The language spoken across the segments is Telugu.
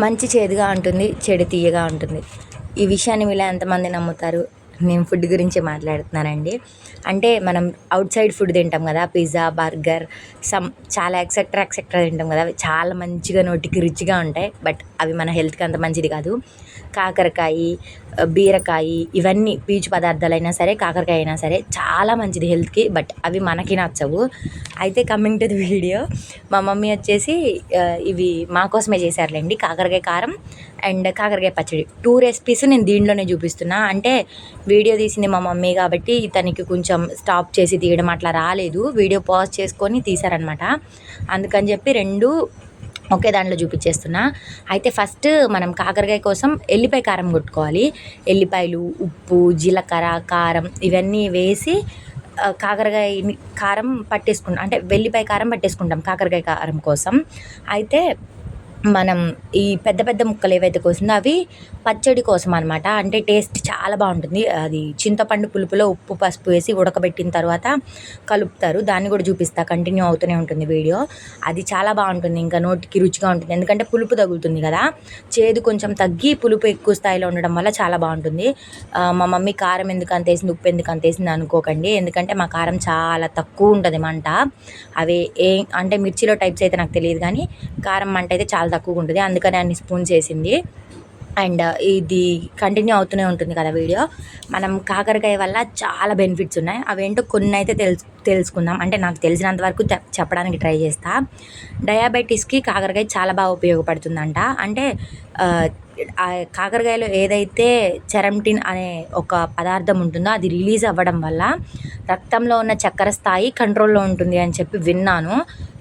మంచి చేదుగా ఉంటుంది చెడు తీయగా ఉంటుంది. ఈ విషయాన్ని మీలో ఎంతమంది నమ్ముతారు? నేను ఫుడ్ గురించి మాట్లాడుతున్నానండి. అంటే మనం అవుట్ సైడ్ ఫుడ్ తింటాం కదా పిజ్జా బర్గర్ సమ్ చాలా ఎక్సెట్రా ఎక్సెట్రా తింటాం కదా అవి చాలా మంచిగా నోటికి రుచిగా ఉంటాయి బట్ అవి మన హెల్త్కి అంత మంచిది కాదు. కాకరకాయ బీరకాయ ఇవన్నీ పీచు పదార్థాలైనా సరే కాకరకాయ అయినా సరే చాలా మంచిది హెల్త్కి బట్ అవి మనకి నచ్చవు. అయితే కమింగ్ టు ది వీడియో మా మమ్మీ వచ్చేసి ఇవి మా కోసమే చేశారులేండి కాకరకాయ కారం అండ్ కాకరకాయ పచ్చడి. టూ రెసిపీస్ నేను దీంట్లోనే చూపిస్తున్నా. అంటే వీడియో తీసింది మా మమ్మీ కాబట్టి తనకి కొంచెం స్టాప్ చేసి తీయడం అట్లా రాలేదు. వీడియో పాజ్ చేసుకొని తీశారనమాట అందుకని చెప్పి రెండు ఒకే దాంట్లో చూపించేస్తున్నా. అయితే ఫస్ట్ మనం కాకరకాయ కోసం ఎల్లిపాయ కారం కొట్టుకోవాలి. ఎల్లిపాయలు ఉప్పు జీలకర్ర కారం ఇవన్నీ వేసి కాకరకాయ కారం పట్టేసుకుంటాం అంటే వెల్లిపాయ కారం పట్టేసుకుంటాం కాకరకాయ కారం కోసం. అయితే మనం ఈ పెద్ద పెద్ద ముక్కలు ఏవైతే కోసిందో అవి పచ్చడి కోసం అనమాట అంటే టేస్ట్ చాలా బాగుంటుంది. అది చింతపండు పులుపులో ఉప్పు పసుపు వేసి ఉడకబెట్టిన తర్వాత కలుపుతారు. దాన్ని కూడా చూపిస్తా. కంటిన్యూ అవుతూనే ఉంటుంది వీడియో. అది చాలా బాగుంటుంది. ఇంకా నోటికి రుచిగా ఉంటుంది. ఎందుకంటే పులుపు తగులుతుంది కదా. చేదు కొంచెం తగ్గి పులుపు ఎక్కువ స్థాయిలో ఉండడం వల్ల చాలా బాగుంటుంది. మా మమ్మీ కారం ఎందుకు అంత వేసింది ఉప్పు ఎందుకు అంత వేసింది అనుకోకండి. ఎందుకంటే మా కారం చాలా తక్కువ ఉంటుంది మంట. అవి ఏ అంటే మిర్చిలో టైప్స్ అయితే నాకు తెలియదు కానీ కారం మంట అయితే చాలా తక్కువగా ఉంటుంది అందుకని అన్ని స్పూన్స్ వేసింది అండ్ ఇది కంటిన్యూ అవుతూనే ఉంటుంది కదా వీడియో. మనం కాకరకాయ వల్ల చాలా బెనిఫిట్స్ ఉన్నాయి. అవేంటో కొన్ని అయితే తెలుసు తెలుసుకుందాం. అంటే నాకు తెలిసినంత వరకు చెప్పడానికి ట్రై చేస్తా. డయాబెటీస్కి కాకరకాయ చాలా బాగా ఉపయోగపడుతుందంట. అంటే కాకరకాయలో ఏదైతే చెరంటిన్ అనే ఒక పదార్థం ఉంటుందో అది రిలీజ్ అవ్వడం వల్ల రక్తంలో ఉన్న చక్కెర స్థాయి కంట్రోల్లో ఉంటుంది అని చెప్పి విన్నాను.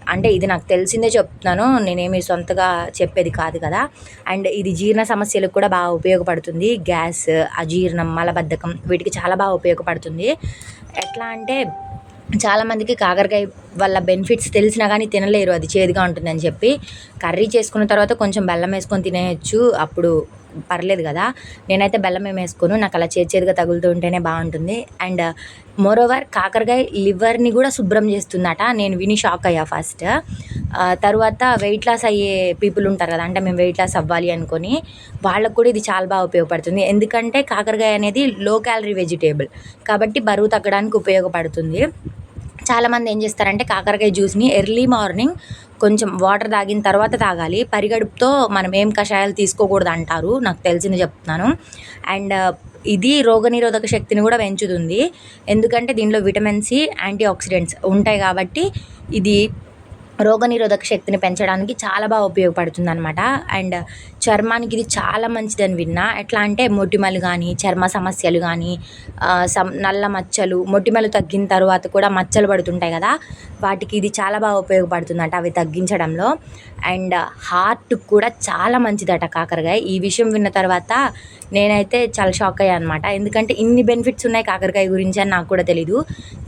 అంటే ఇది నాకు తెలిసిందే చెప్తున్నాను. నేనేమి సొంతగా చెప్పేది కాదు కదా. అండ్ ఇది జీర్ణ సమస్యలకు కూడా బాగా ఉపయోగపడుతుంది. గ్యాస్ అజీర్ణం మలబద్ధకం వీటికి చాలా బాగా ఉపయోగపడుతుంది. ఎట్లా అంటే చాలామందికి కాకరకాయ వల్ల బెనిఫిట్స్ తెలిసినా కానీ తినలేరు. అది చేదుగా ఉంటుందని చెప్పి కర్రీ చేసుకున్న తర్వాత కొంచెం బెల్లం వేసుకొని తినేయచ్చు. అప్పుడు పర్లేదు కదా. నేనైతే బెల్లం ఏం వేసుకోను. నాకు అలా చేదు తగులుతూ ఉంటేనే బాగుంటుంది. అండ్ మోరోవర్ కాకరకాయ లివర్ని కూడా శుభ్రం చేస్తుందట. నేను విని షాక్ అయ్యా ఫస్ట్ తర్వాత వెయిట్ లాస్ అయ్యే పీపుల్ ఉంటారు కదా. అంటే మేము వెయిట్ లాస్ అవ్వాలి అనుకొని వాళ్ళకు కూడా ఇది చాలా బాగా ఉపయోగపడుతుంది. ఎందుకంటే కాకరకాయ అనేది లో క్యాలరీ వెజిటేబుల్ కాబట్టి బరువు తగ్గడానికి ఉపయోగపడుతుంది. చాలామంది ఏం చేస్తారంటే కాకరకాయ జ్యూస్ని ఎర్లీ మార్నింగ్ కొంచెం వాటర్ తాగిన తర్వాత తాగాలి. పరిగడుపుతో మనం ఏం కషాయాలు తీసుకోకూడదు అంటారు. నాకు తెలిసింది చెప్తున్నాను. అండ్ ఇది రోగనిరోధక శక్తిని కూడా పెంచుతుంది. ఎందుకంటే దీనిలో విటమిన్ సి యాంటీ ఆక్సిడెంట్స్ ఉంటాయి కాబట్టి ఇది రోగనిరోధక శక్తిని పెంచడానికి చాలా బాగా ఉపయోగపడుతుంది అనమాట అండ్ చర్మానికి ఇది చాలా మంచిదని విన్నా. ఎట్లా అంటే మొటిమలు కానీ చర్మ సమస్యలు కానీ నల్ల మచ్చలు మొటిమలు తగ్గిన తర్వాత కూడా మచ్చలు పడుతుంటాయి కదా. వాటికి ఇది చాలా బాగా ఉపయోగపడుతుందట అవి తగ్గించడంలో. అండ్ హార్ట్ కూడా చాలా మంచిదట కాకరకాయ. ఈ విషయం విన్న తర్వాత నేనైతే చాలా షాక్ అయ్యాను అనమాట ఎందుకంటే ఇన్ని బెనిఫిట్స్ ఉన్నాయి కాకరకాయ గురించి అని నాకు కూడా తెలీదు.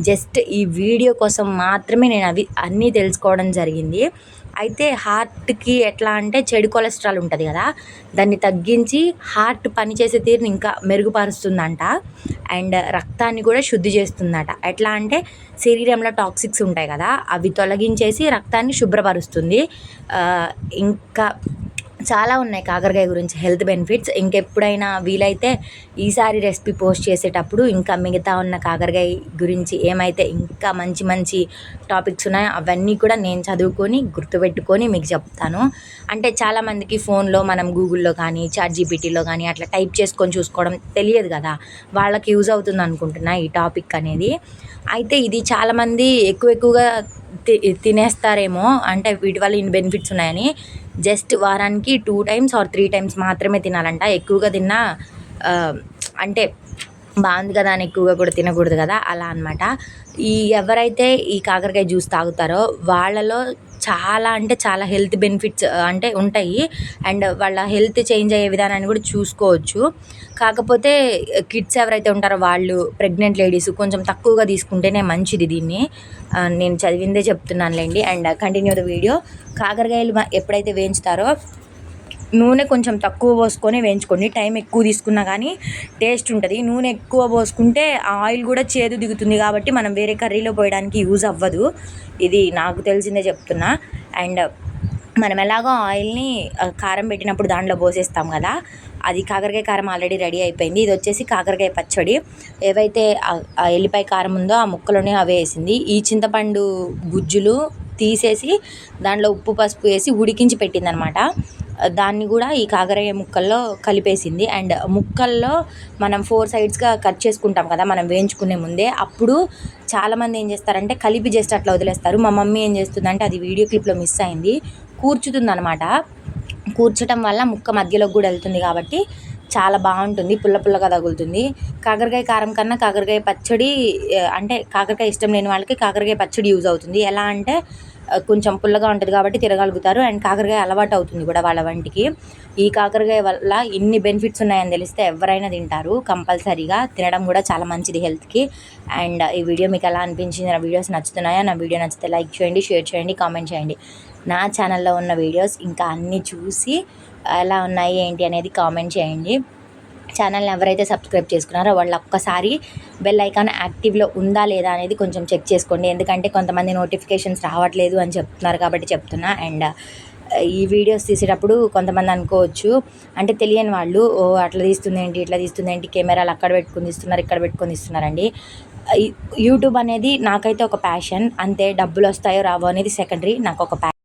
జస్ట్ ఈ వీడియో కోసం మాత్రమే నేను అవి అన్నీ తెలుసుకోవడం జరిగింది జరిగింది. అయితే హార్ట్కి ఎట్లా అంటే చెడు కొలెస్ట్రాల్ ఉంటుంది కదా దాన్ని తగ్గించి హార్ట్ పనిచేసే తీరుని ఇంకా మెరుగుపరుస్తుందంట. అండ్ రక్తాన్ని కూడా శుద్ధి చేస్తుందట. ఎట్లా అంటే శరీరంలో టాక్సిక్స్ ఉంటాయి కదా అవి తొలగించేసి రక్తాన్ని శుభ్రపరుస్తుంది. ఇంకా చాలా ఉన్నాయి కాకరకాయ గురించి హెల్త్ బెనిఫిట్స్. ఇంకెప్పుడైనా వీలైతే ఈసారి రెసిపీ పోస్ట్ చేసేటప్పుడు ఇంకా మిగతా ఉన్న కాకరకాయ గురించి ఏమైతే ఇంకా మంచి మంచి టాపిక్స్ ఉన్నాయో అవన్నీ కూడా నేను చదువుకొని గుర్తుపెట్టుకొని మీకు చెప్తాను. అంటే చాలామందికి ఫోన్లో మనం గూగుల్లో కానీ చాట్ జీపీటీలో కానీ అట్లా టైప్ చేసుకొని చూసుకోవడం తెలియదు కదా. వాళ్ళకి యూజ్ అవుతుంది అనుకుంటున్నా ఈ టాపిక్ అనేది. అయితే ఇది చాలామంది ఎక్కువ ఎక్కువగా తి తినేస్తారేమో అంటే వీటి వల్ల ఇన్ని బెనిఫిట్స్ ఉన్నాయని. జస్ట్ వారానికి two times or three times మాత్రమే తినాలంట. ఎక్కువగా తిన్నా అంటే బాగుంది కదా అని ఎక్కువగా కూడా తినకూడదు కదా అలా అన్నమాట. ఈ ఎవరైతే ఈ కాకరకాయ జ్యూస్ తాగుతారో వాళ్ళలో చాలా అంటే చాలా హెల్త్ బెనిఫిట్స్ అంటే ఉంటాయి. అండ్ వాళ్ళ హెల్త్ చేంజ్ అయ్యే విధానాన్ని కూడా చూసుకోవచ్చు. కాకపోతే కిడ్స్ ఎవరైతే ఉంటారో వాళ్ళు ప్రెగ్నెంట్ లేడీస్ కొంచెం తక్కువగా తీసుకుంటేనే మంచిది దీన్ని. నేను చదివిందే చెప్తున్నానులేండి. And continue the video. కాకరకాయలు ఎప్పుడైతే వేయించుతారో నూనె కొంచెం తక్కువ పోసుకొని వేయించుకోండి. టైం ఎక్కువ తీసుకున్నా కానీ టేస్ట్ ఉంటుంది. నూనె ఎక్కువ పోసుకుంటే ఆయిల్ కూడా చేదు దిగుతుంది కాబట్టి మనం వేరే కర్రీలో పోయడానికి యూజ్ అవ్వదు. ఇది నాకు తెలిసిందే చెప్తున్నా. అండ్ మనం ఎలాగో ఆయిల్ని కారం పెట్టినప్పుడు దాంట్లో పోసేస్తాం కదా. అది కాకరకాయ కారం ఆల్రెడీ రెడీ అయిపోయింది. ఇది వచ్చేసి కాకరకాయ పచ్చడి. ఏవైతే ఆ ఎల్లిపాయ కారం ఉందో ఆ ముక్కలోనే అవే వేసింది. ఈ చింతపండు గుజ్జులు తీసేసి దాంట్లో ఉప్పు పసుపు వేసి ఉడికించి పెట్టిందనమాట. దాన్ని కూడా ఈ కాకరకాయ ముక్కల్లో కలిపేసింది. అండ్ ముక్కల్లో మనం ఫోర్ సైడ్స్గా కట్ చేసుకుంటాం కదా మనం వేయించుకునే ముందే. అప్పుడు చాలామంది ఏం చేస్తారంటే కలిపి జస్ట్ అట్లా వదిలేస్తారు. మా మమ్మీ ఏం చేస్తుందంటే అది వీడియో క్లిప్లో మిస్ అయింది. కూర్చుతుందనమాట కూర్చటం వల్ల ముక్క మధ్యలోకి కూడా వెళ్తుంది కాబట్టి చాలా బాగుంటుంది. పుల్ల పుల్లగా తగులుతుంది. కాకరకాయ కారం కన్నా కాకరకాయ పచ్చడి అంటే కాకరకాయ ఇష్టం లేని వాళ్ళకి కాకరకాయ పచ్చడి యూజ్ అవుతుంది. ఎలా అంటే కొంచెం పుల్లగా ఉంటుంది కాబట్టి తిరగలుగుతారు. అండ్ కాకరకాయ అలవాటు అవుతుంది కూడా వాళ్ళ వంటికి. ఈ కాకరకాయ వల్ల ఇన్ని బెనిఫిట్స్ ఉన్నాయని తెలిస్తే ఎవరైనా తింటారు. కంపల్సరీగా తినడం కూడా చాలా మంచిది హెల్త్కి అండ్ ఈ వీడియో మీకు ఎలా అనిపించింది? నా వీడియోస్ నచ్చుతున్నాయా? నా వీడియో నచ్చితే లైక్ చేయండి షేర్ చేయండి కామెంట్ చేయండి. నా ఛానల్లో ఉన్న వీడియోస్ ఇంకా అన్నీ చూసి ఎలా ఉన్నాయి ఏంటి అనేది కామెంట్ చేయండి. ఛానల్ని ఎవరైతే సబ్స్క్రైబ్ చేసుకున్నారో వాళ్ళు ఒక్కసారి బెల్ ఐకాన్ యాక్టివ్లో ఉందా లేదా అనేది కొంచెం చెక్ చేసుకోండి. ఎందుకంటే కొంతమంది నోటిఫికేషన్స్ రావట్లేదు అని చెప్తున్నారు కాబట్టి చెప్తున్నా. అండ్ ఈ వీడియోస్ తీసేటప్పుడు కొంతమంది అనుకోవచ్చు. అంటే తెలియని వాళ్ళు ఓ అట్లా తీస్తుంది ఏంటి ఇట్లా తీస్తుంది ఏంటి కెమెరాలు అక్కడ పెట్టుకుని తీస్తున్నారు ఇక్కడ పెట్టుకొని తీస్తున్నారండి. యూట్యూబ్ అనేది నాకైతే ఒక ప్యాషన్. అంతే డబ్బులు వస్తాయో రావో అనేది సెకండరీ నాకు ఒక ప్యాషన్